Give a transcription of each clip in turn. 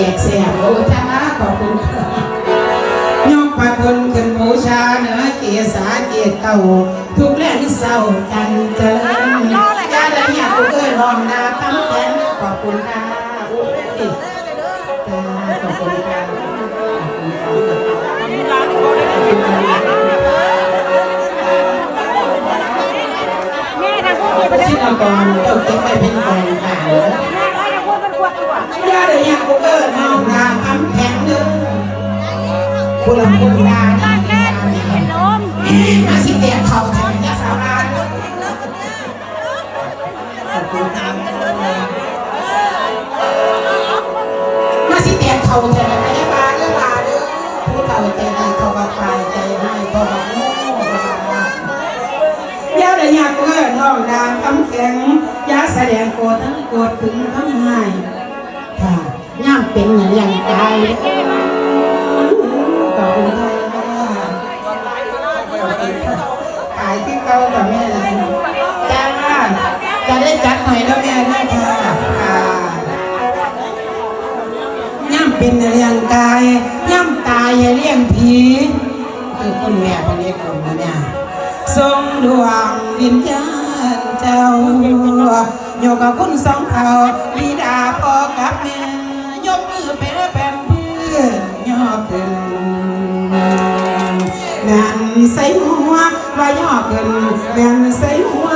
ปลาแดกแซ่บโอ้จ้าขอบคุณค่ะยกพระคุณขึ้นบูชาเนื้อเกียสาเกียรติเก่าทุกแรงเศร้าจันเจริญยาดาเนี่ยกูเอ้ยรองนาคำแทนขอบคุณค่ะโอ้ยจ้าขอบคุณค่ะแม่ทางพวกนี้ไปเด้ที่เรากรต้องเก็บไปเป็นกองข่า ย่างพวกมันกวดตัวยาดาเนี่ยกูเอ้องนาคำแทนเด้อคุณลำคุณดาบ้านแม่เป็นลมมาสิเตียเขาแทนยาสาวานขอบคุณค่ะมาสิเตียเขาแทนยาบาลเด้อบาเด้อผู้เฒ่าใจดีเขาก็คลายใจให้เขาก็โง่ยาดาเนี่ยกูเอ้ยน้องดาคำแข็งยาแสดงโกรธทั้งโกรธถึงทั้งไห้ค่ะย่าง เป็นอย่างอย่างใจขอบคุณค่ะขายที่เก่ากับแม่เลยจ้าจะได้จัดหน่อยแล้วแม่ด้วยค่ะค่ะย่ำเป็นเลี้ยงกายย่ำตายอย่าเลี้ยงผีคือคุณแม่พระเนกรนะเนี่ยทรงดวงวิญญาณเจ้าอยู่กับคุณสองเขาบิดาพ่อกับแม่ ขึ้นแม่นใส่หัวว่าย่อขึ้นแม่นใส่หัว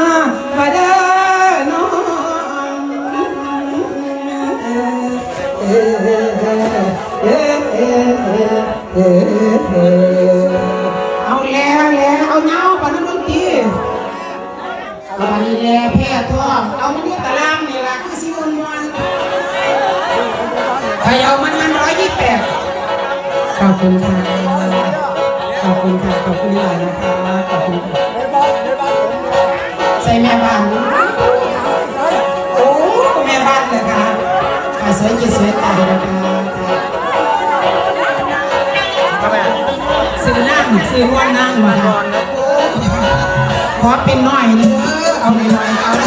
ว่าเด้อน้องเออเออเออเออเออเออเอาแล้วแล้วเอาเงาปะนั่นดนตรีเอาบันนี้แลแพ้ท้องเอามันนี่ อบคุณค่ะ ขอบคุณค่ะ ขอบคุณหลายนะคะ ขอบคุณค่ะใส่แม่บ้านโอ้แม่บ้านเลยค่ะค่ะสวยจิตสวยตานะคะครับแม่ซื้อนั่งซื้อร่วมนั่งมาค่ะขอเป็นน้อยเนื้อเอาหน่อยเอา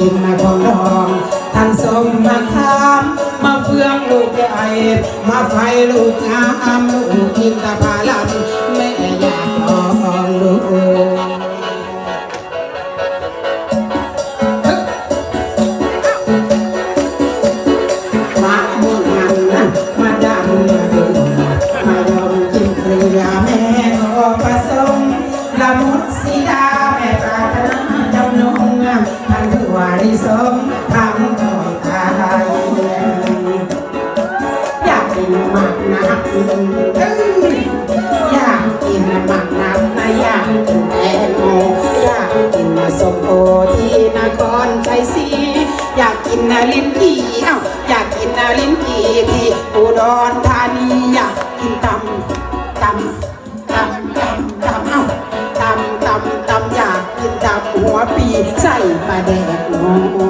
กินมาของดองท่านสมมาขามมาเฟืองลูกใหญ่มาไฟลูกงามลูกกินตะพาลัน กินลิ้นจี่เอ้าอยากกินลิ้นจี่ที่อุดรธานีอยากกินตำตำตำตำตำเอ้าตำตำตำอยากกินตำหัวปีใส่ปลาแดกนัว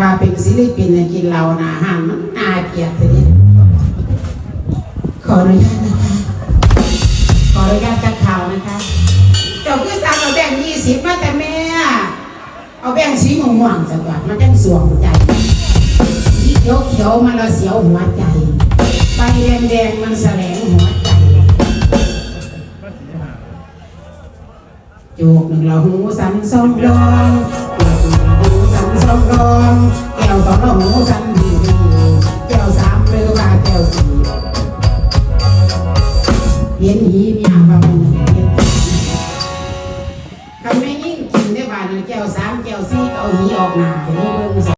ว่าเป็นศิลปินเนี่ยกินเหล้านาห้ามมันน่าเกียดทีนี้ขออนุญาตนะคะ ขออนุญาตจัดข่าวนะคะ เจ้าคือสั่งเอาแบ่งยี่สิบมาแต่แม่ เอาแบ่งสีม่วงๆสักว่ามันจังสวงใจสีเขียวเขียวมันละเสียวหัวใจใบแดงแดงมันแสลงหัวใจโจกหนึ่งเราหูสันสองดอง หูสันสองดองแก้วสองเราหูสันดีดีแก้วสามหรือว่าแก้วสี่เห็นหีมีอ่ามันเห็นคำแม่ยิ่งกินได้บาดนี้แก้วสามแก้วสี่เอาหีออกหนา